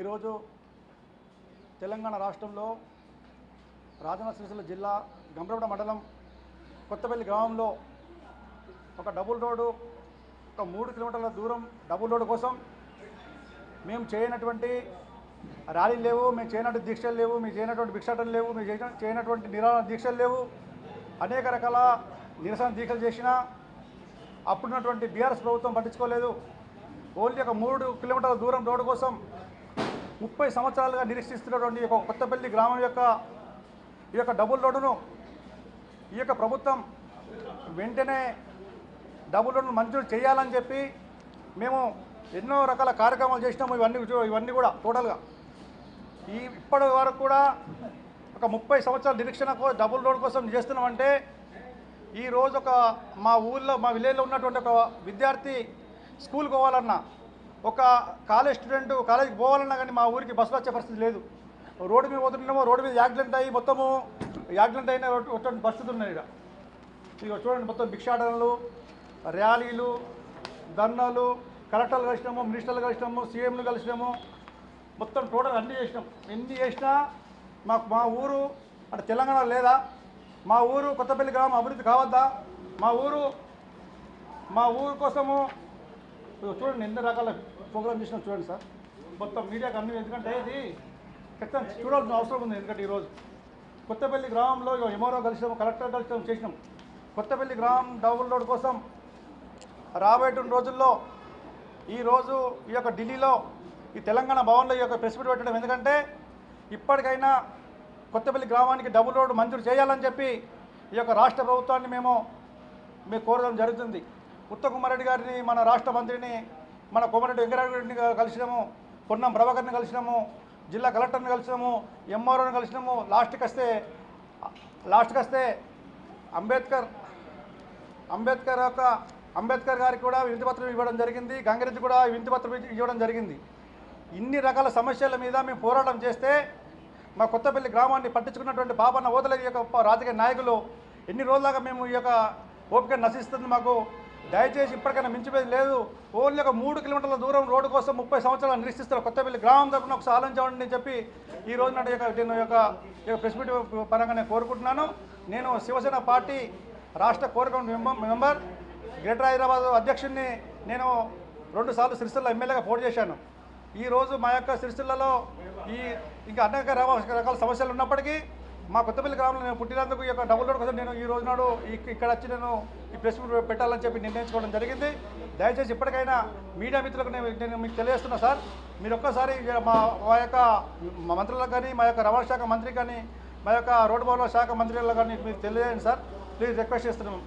ఈరోజు తెలంగాణ రాష్ట్రంలో రాజన్న సిరిసిల్ల జిల్లా గంభీరపడ మండలం కొత్తపల్లి గ్రామంలో ఒక డబుల్ రోడ్డు ఒక మూడు కిలోమీటర్ల దూరం డబుల్ రోడ్డు కోసం మేము చేయనటువంటి ర్యాలీలు లేవు మేము చేయనటువంటి దీక్షలు లేవు మేము చేయనటువంటి భిక్షాటలు లేవు మేము చేయనటువంటి నిరాహార దీక్షలు లేవు. అనేక రకాల నిరసన దీక్షలు చేసినా అప్పుడున్నటువంటి బీఆర్ఎస్ ప్రభుత్వం పట్టించుకోలేదు. ఓన్లీ ఒక మూడు కిలోమీటర్ల దూరం రోడ్డు కోసం ముప్పై సంవత్సరాలుగా నిరీక్షిస్తున్నటువంటి ఈ యొక్క కొత్తపల్లి గ్రామం యొక్క ఈ యొక్క డబుల్ రోడ్డును ఈ యొక్క ప్రభుత్వం వెంటనే డబుల్ రోడ్డును మంజూరు చేయాలని చెప్పి మేము ఎన్నో రకాల కార్యక్రమాలు చేసినాము ఇవన్నీ చూ- ఇవన్నీ కూడా టోటల్గా. ఈ ఇప్పటి వరకు కూడా ఒక ముప్పై సంవత్సరాల నిరీక్షణ డబుల్ రోడ్ కోసం చేస్తున్నామంటే ఈ రోజు ఒక మా ఊళ్ళో మా విలేజ్లో ఉన్నటువంటి ఒక విద్యార్థి స్కూల్కి పోవాలన్నా ఒక కాలేజ్ స్టూడెంట్ కాలేజీకి పోవాలన్నా కానీ మా ఊరికి బస్సులు వచ్చే పరిస్థితి లేదు. రోడ్డు మీద పోతుండేమో రోడ్డు మీద యాక్సిడెంట్ అయ్యి మొత్తము యాక్సిడెంట్ అయిన అటువంటి పరిస్థితి ఉన్నాయి ఇక్కడ ఇక చూడండి మొత్తం భిక్షాటనలు ర్యాలీలు ధర్నాలు కలెక్టర్లు కలిసినాము మినిస్టర్లు కలిసినాము సీఎంలు కలిసినాము. మొత్తం టోటల్ అన్నీ చేసినాం. ఎన్ని చేసినా మాకు మా ఊరు అంటే తెలంగాణ లేదా? మా ఊరు కొత్తపల్లి గ్రామం అభివృద్ధి కావద్దా? మా ఊరు మా ఊరు కోసము చూడండి ఎన్ని రకాల ప్రోగ్రామ్ చేసినా చూడండి సార్. మొత్తం మీడియాకి అన్ని ఎందుకంటే ఇది ఖచ్చితంగా చూడాల్సిన అవసరం ఉంది ఎందుకంటే ఈరోజు కొత్తపల్లి గ్రామంలో ఇగో ఎంఆర్ఓ కలిసినాము కలెక్టర్ కలిసినాము చేసినాం. కొత్తపల్లి గ్రామం డబుల్ రోడ్ కోసం రాబోయేటువంటి రోజుల్లో ఈరోజు ఈ యొక్క ఢిల్లీలో ఈ తెలంగాణ భవన్లో ఈ యొక్క ప్రెస్ మీట్ పెట్టడం ఎందుకంటే ఇప్పటికైనా కొత్తపల్లి గ్రామానికి డబుల్ రోడ్డు మంజూరు చేయాలని చెప్పి ఈ యొక్క రాష్ట్ర ప్రభుత్వాన్ని మేము మేము కోరడం జరుగుతుంది. ఉత్తమ్ కుమార్ రెడ్డి గారిని మన రాష్ట్ర మంత్రిని మన కోమరెడ్డి వెంకటరెడ్డిని కలిసినాము పొన్నం ప్రభాకర్ని కలిసినాము జిల్లా కలెక్టర్ని కలిసినాము ఎంఆర్ఓని కలిసినాము. లాస్ట్కి వస్తే లాస్ట్కి వస్తే అంబేద్కర్ అంబేద్కర్ యొక్క అంబేద్కర్ గారికి కూడా వినతిపత్రం ఇవ్వడం జరిగింది. గంగిరెడ్డి కూడా వినతిపత్రం ఇవ్వడం జరిగింది. ఇన్ని రకాల సమస్యల మీద మేము పోరాటం చేస్తే మా కొత్తపల్లి గ్రామాన్ని పట్టించుకున్నటువంటి పాపన్న ఓదల యొక్క రాజకీయ నాయకులు ఎన్ని రోజులుగా మేము ఈ యొక్క ఓపిక నశిస్తుంది మాకు. దయచేసి ఇప్పటికైనా మించిపోయేది లేదు. ఓన్లీ ఒక మూడు కిలోమీటర్ల దూరం రోడ్డు కోసం ముప్పై సంవత్సరాలు నిరీక్షిస్తారు కొత్తపల్లి గ్రామం తరఫున ఒకసారి ఆలోచించండి అని చెప్పి ఈ రోజు నాటి యొక్క నేను యొక్క ప్రెస్ మీట్ పరంగా నేను కోరుకుంటున్నాను. నేను శివసేన పార్టీ రాష్ట్ర కోరిక మెంబర్ గ్రేటర్ హైదరాబాద్ అధ్యక్షుడిని నేను రెండుసార్లు సిరిసిల్ల ఎమ్మెల్యేగా పోటీ చేశాను. ఈరోజు మా యొక్క సిరిసిల్లలో ఈ ఇంకా అనేక రకాల రకాల సమస్యలు ఉన్నప్పటికీ మా కొత్తపల్లి గ్రామంలో నేను పుట్టినందుకు ఈ యొక్క డబుల్ రోడ్ కోసం నేను ఈ రోజు నాడు ఇక్కడ వచ్చి నేను ఈ ప్రెస్ మీట్ పెట్టాలని చెప్పి నిర్ణయించుకోవడం జరిగింది. దయచేసి ఇప్పటికైనా మీడియా మిత్రులకు నేను నేను మీకు తెలియజేస్తున్నా సార్. మీరు ఒక్కసారి మా మా యొక్క మంత్రులకు కానీ మా యొక్క రవాణా శాఖ మంత్రి కానీ మా యొక్క రోడ్డు భవన శాఖ మంత్రులకు కానీ మీరు తెలియజేయండి సార్. ప్లీజ్ రిక్వెస్ట్ చేస్తున్నాం.